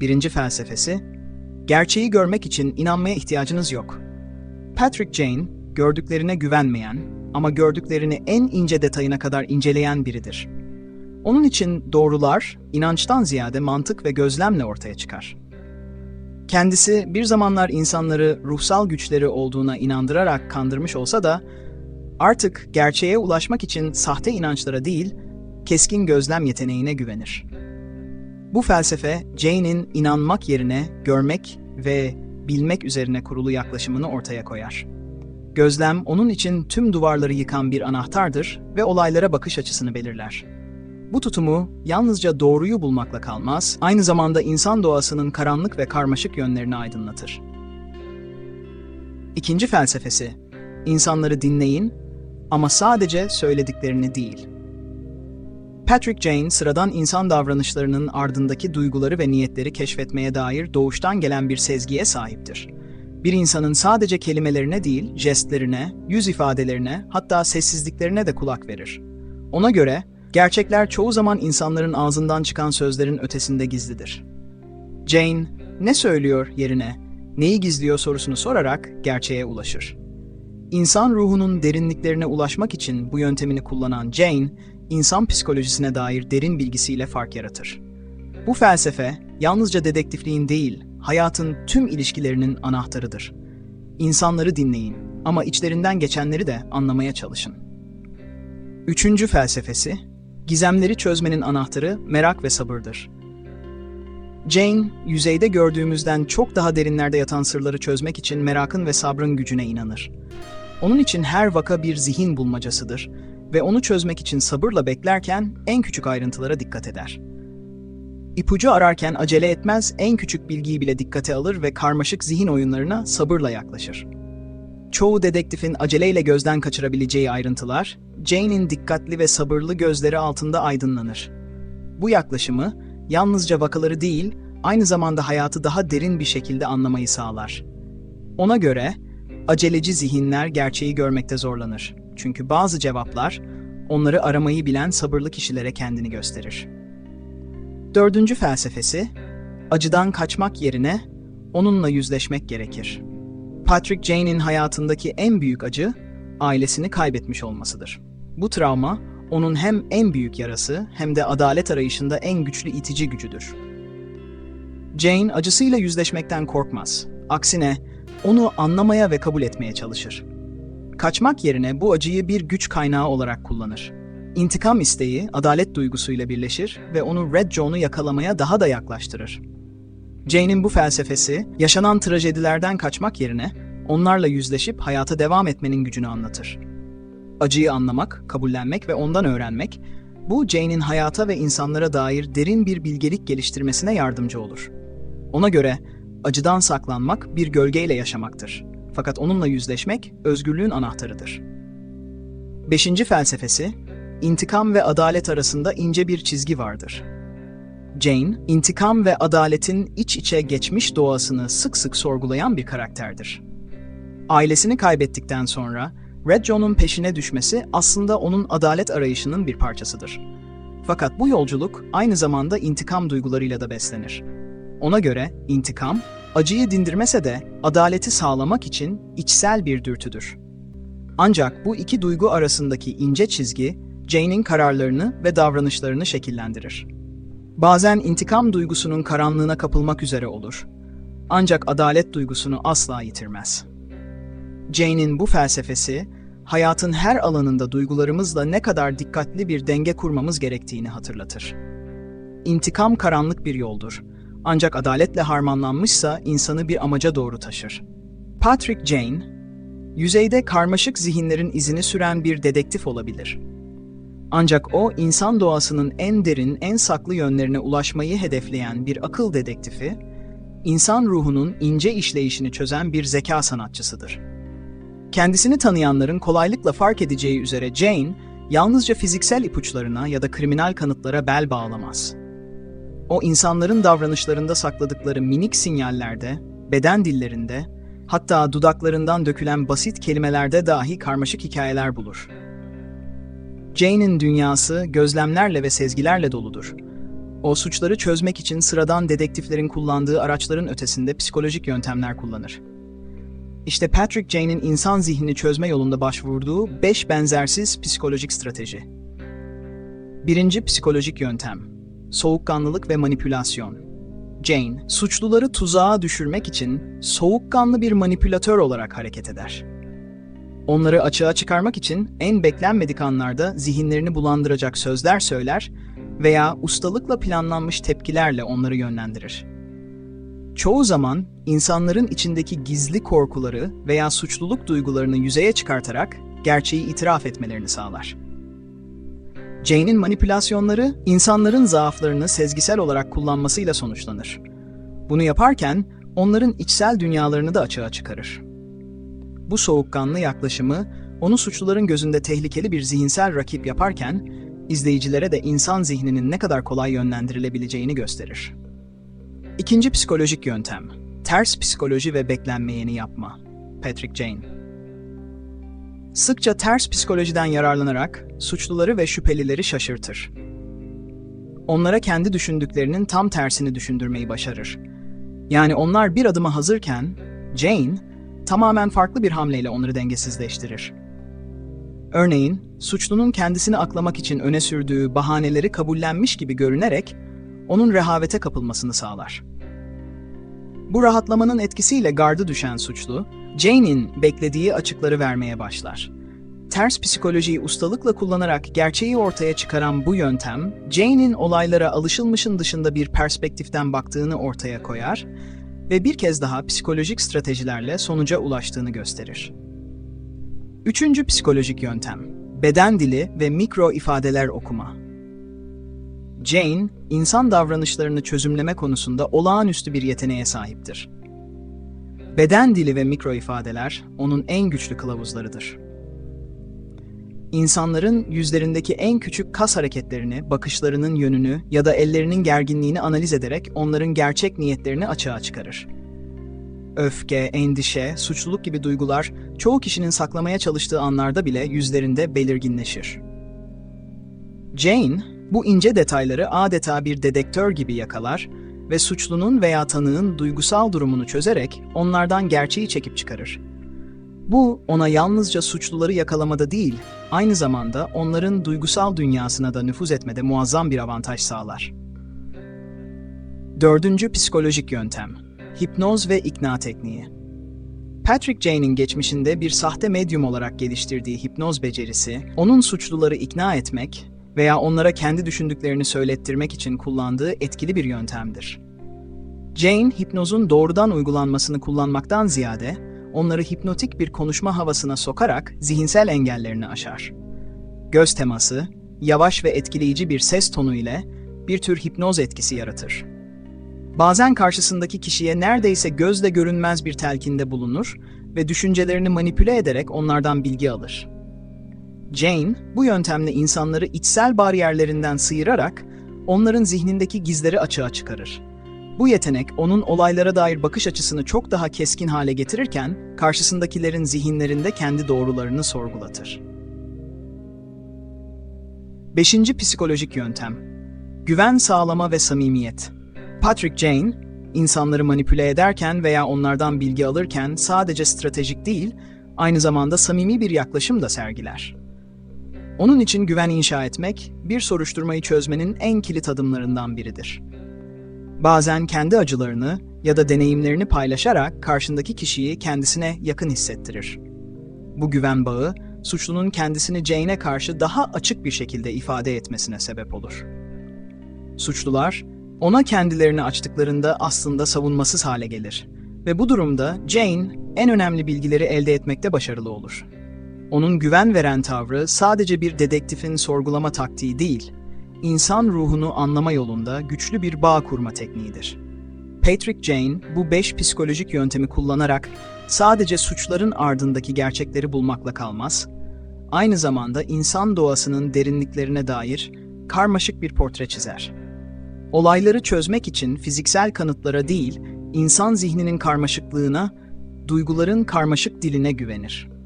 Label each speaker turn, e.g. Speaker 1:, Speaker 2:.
Speaker 1: Birinci felsefesi, gerçeği görmek için inanmaya ihtiyacınız yok. Patrick Jane, gördüklerine güvenmeyen ama gördüklerini en ince detayına kadar inceleyen biridir. Onun için doğrular, inançtan ziyade mantık ve gözlemle ortaya çıkar. Kendisi bir zamanlar insanları ruhsal güçleri olduğuna inandırarak kandırmış olsa da, artık gerçeğe ulaşmak için sahte inançlara değil, keskin gözlem yeteneğine güvenir. Bu felsefe, Jane'in inanmak yerine görmek ve bilmek üzerine kurulu yaklaşımını ortaya koyar. Gözlem, onun için tüm duvarları yıkan bir anahtardır ve olaylara bakış açısını belirler. Bu tutumu yalnızca doğruyu bulmakla kalmaz, aynı zamanda insan doğasının karanlık ve karmaşık yönlerini aydınlatır. İkinci felsefesi, insanları dinleyin ama sadece söylediklerini değil. Patrick Jane, sıradan insan davranışlarının ardındaki duyguları ve niyetleri keşfetmeye dair doğuştan gelen bir sezgiye sahiptir. Bir insanın sadece kelimelerine değil, jestlerine, yüz ifadelerine, hatta sessizliklerine de kulak verir. Ona göre, gerçekler çoğu zaman insanların ağzından çıkan sözlerin ötesinde gizlidir. Jane, ne söylüyor yerine, neyi gizliyor sorusunu sorarak gerçeğe ulaşır. İnsan ruhunun derinliklerine ulaşmak için bu yöntemini kullanan Jane, insan psikolojisine dair derin bilgisiyle fark yaratır. Bu felsefe, yalnızca dedektifliğin değil, hayatın tüm ilişkilerinin anahtarıdır. İnsanları dinleyin ama içlerinden geçenleri de anlamaya çalışın. Üçüncü felsefesi, gizemleri çözmenin anahtarı merak ve sabırdır. Jane, yüzeyde gördüğümüzden çok daha derinlerde yatan sırları çözmek için merakın ve sabrın gücüne inanır. Onun için her vaka bir zihin bulmacasıdır ve onu çözmek için sabırla beklerken en küçük ayrıntılara dikkat eder. İpucu ararken acele etmez, en küçük bilgiyi bile dikkate alır ve karmaşık zihin oyunlarına sabırla yaklaşır. Çoğu dedektifin aceleyle gözden kaçırabileceği ayrıntılar, Jane'in dikkatli ve sabırlı gözleri altında aydınlanır. Bu yaklaşımı, yalnızca vakaları değil, aynı zamanda hayatı daha derin bir şekilde anlamayı sağlar. Ona göre, aceleci zihinler gerçeği görmekte zorlanır. Çünkü bazı cevaplar, onları aramayı bilen sabırlı kişilere kendini gösterir. Dördüncü felsefesi, acıdan kaçmak yerine onunla yüzleşmek gerekir. Patrick Jane'in hayatındaki en büyük acı, ailesini kaybetmiş olmasıdır. Bu travma, onun hem en büyük yarası hem de adalet arayışında en güçlü itici gücüdür. Jane acısıyla yüzleşmekten korkmaz. Aksine onu anlamaya ve kabul etmeye çalışır. Kaçmak yerine bu acıyı bir güç kaynağı olarak kullanır. İntikam isteği adalet duygusuyla birleşir ve onu Red John'u yakalamaya daha da yaklaştırır. Jane'in bu felsefesi, yaşanan trajedilerden kaçmak yerine onlarla yüzleşip hayata devam etmenin gücünü anlatır. Acıyı anlamak, kabullenmek ve ondan öğrenmek, bu Jane'in hayata ve insanlara dair derin bir bilgelik geliştirmesine yardımcı olur. Ona göre acıdan saklanmak bir gölgeyle yaşamaktır. Fakat onunla yüzleşmek özgürlüğün anahtarıdır. Beşinci felsefesi, intikam ve adalet arasında ince bir çizgi vardır. Jane, intikam ve adaletin iç içe geçmiş doğasını sık sık sorgulayan bir karakterdir. Ailesini kaybettikten sonra Red John'un peşine düşmesi aslında onun adalet arayışının bir parçasıdır. Fakat bu yolculuk aynı zamanda intikam duygularıyla da beslenir. Ona göre intikam, acıyı dindirmese de adaleti sağlamak için içsel bir dürtüdür. Ancak bu iki duygu arasındaki ince çizgi, Jane'in kararlarını ve davranışlarını şekillendirir. Bazen intikam duygusunun karanlığına kapılmak üzere olur. Ancak adalet duygusunu asla yitirmez. Jane'in bu felsefesi, hayatın her alanında duygularımızla ne kadar dikkatli bir denge kurmamız gerektiğini hatırlatır. İntikam karanlık bir yoldur. Ancak adaletle harmanlanmışsa insanı bir amaca doğru taşır. Patrick Jane, yüzeyde karmaşık zihinlerin izini süren bir dedektif olabilir. Ancak o insan doğasının en derin, en saklı yönlerine ulaşmayı hedefleyen bir akıl dedektifi, insan ruhunun ince işleyişini çözen bir zeka sanatçısıdır. Kendisini tanıyanların kolaylıkla fark edeceği üzere Jane, yalnızca fiziksel ipuçlarına ya da kriminal kanıtlara bel bağlamaz. O insanların davranışlarında sakladıkları minik sinyallerde, beden dillerinde, hatta dudaklarından dökülen basit kelimelerde dahi karmaşık hikayeler bulur. Jane'in dünyası gözlemlerle ve sezgilerle doludur. O suçları çözmek için sıradan dedektiflerin kullandığı araçların ötesinde psikolojik yöntemler kullanır. İşte Patrick Jane'in insan zihnini çözme yolunda başvurduğu beş benzersiz psikolojik strateji. Birinci psikolojik yöntem. Soğukkanlılık ve manipülasyon. Jane, suçluları tuzağa düşürmek için soğukkanlı bir manipülatör olarak hareket eder. Onları açığa çıkarmak için en beklenmedik anlarda zihinlerini bulandıracak sözler söyler veya ustalıkla planlanmış tepkilerle onları yönlendirir. Çoğu zaman insanların içindeki gizli korkuları veya suçluluk duygularını yüzeye çıkartarak gerçeği itiraf etmelerini sağlar. Jane'in manipülasyonları insanların zaaflarını sezgisel olarak kullanmasıyla sonuçlanır. Bunu yaparken onların içsel dünyalarını da açığa çıkarır. Bu soğukkanlı yaklaşımı onu suçluların gözünde tehlikeli bir zihinsel rakip yaparken izleyicilere de insan zihninin ne kadar kolay yönlendirilebileceğini gösterir. İkinci psikolojik yöntem, ters psikoloji ve beklenmeyeni yapma. Patrick Jane Sıkça ters psikolojiden yararlanarak suçluları ve şüphelileri şaşırtır. Onlara kendi düşündüklerinin tam tersini düşündürmeyi başarır. Yani onlar bir adıma hazırken Jane tamamen farklı bir hamleyle onları dengesizleştirir. Örneğin, suçlunun kendisini aklamak için öne sürdüğü bahaneleri kabullenmiş gibi görünerek onun rehavete kapılmasını sağlar. Bu rahatlamanın etkisiyle gardı düşen suçlu, Jane'in beklediği açıkları vermeye başlar. Ters psikolojiyi ustalıkla kullanarak gerçeği ortaya çıkaran bu yöntem, Jane'in olaylara alışılmışın dışında bir perspektiften baktığını ortaya koyar ve bir kez daha psikolojik stratejilerle sonuca ulaştığını gösterir. Üçüncü psikolojik yöntem, beden dili ve mikro ifadeler okuma. Jane, insan davranışlarını çözümleme konusunda olağanüstü bir yeteneğe sahiptir. Beden dili ve mikro ifadeler onun en güçlü kılavuzlarıdır. İnsanların yüzlerindeki en küçük kas hareketlerini, bakışlarının yönünü ya da ellerinin gerginliğini analiz ederek onların gerçek niyetlerini açığa çıkarır. Öfke, endişe, suçluluk gibi duygular çoğu kişinin saklamaya çalıştığı anlarda bile yüzlerinde belirginleşir. Jane, bu ince detayları adeta bir dedektör gibi yakalar ve suçlunun veya tanığın duygusal durumunu çözerek onlardan gerçeği çekip çıkarır. Bu ona yalnızca suçluları yakalamada değil, aynı zamanda onların duygusal dünyasına da nüfuz etmede muazzam bir avantaj sağlar. Dördüncü psikolojik yöntem, hipnoz ve ikna tekniği. Patrick Jane'in geçmişinde bir sahte medyum olarak geliştirdiği hipnoz becerisi, onun suçluları ikna etmek veya onlara kendi düşündüklerini söylettirmek için kullandığı etkili bir yöntemdir. Jane, hipnozun doğrudan uygulanmasını kullanmaktan ziyade, onları hipnotik bir konuşma havasına sokarak zihinsel engellerini aşar. Göz teması, yavaş ve etkileyici bir ses tonu ile bir tür hipnoz etkisi yaratır. Bazen karşısındaki kişiye neredeyse gözle görünmez bir telkinde bulunur ve düşüncelerini manipüle ederek onlardan bilgi alır. Jane, bu yöntemle insanları içsel bariyerlerinden sıyırarak onların zihnindeki gizleri açığa çıkarır. Bu yetenek onun olaylara dair bakış açısını çok daha keskin hale getirirken karşısındakilerin zihinlerinde kendi doğrularını sorgulatır. Beşinci psikolojik yöntem. Güven sağlama ve samimiyet. Patrick Jane, insanları manipüle ederken veya onlardan bilgi alırken sadece stratejik değil, aynı zamanda samimi bir yaklaşım da sergiler. Onun için güven inşa etmek, bir soruşturmayı çözmenin en kilit adımlarından biridir. Bazen kendi acılarını ya da deneyimlerini paylaşarak karşındaki kişiyi kendisine yakın hissettirir. Bu güven bağı, suçlunun kendisini Jane'e karşı daha açık bir şekilde ifade etmesine sebep olur. Suçlular, ona kendilerini açtıklarında aslında savunmasız hale gelir ve bu durumda Jane en önemli bilgileri elde etmekte başarılı olur. Onun güven veren tavrı sadece bir dedektifin sorgulama taktiği değil, insan ruhunu anlama yolunda güçlü bir bağ kurma tekniğidir. Patrick Jane bu beş psikolojik yöntemi kullanarak sadece suçların ardındaki gerçekleri bulmakla kalmaz, aynı zamanda insan doğasının derinliklerine dair karmaşık bir portre çizer. Olayları çözmek için fiziksel kanıtlara değil, insan zihninin karmaşıklığına, duyguların karmaşık diline güvenir.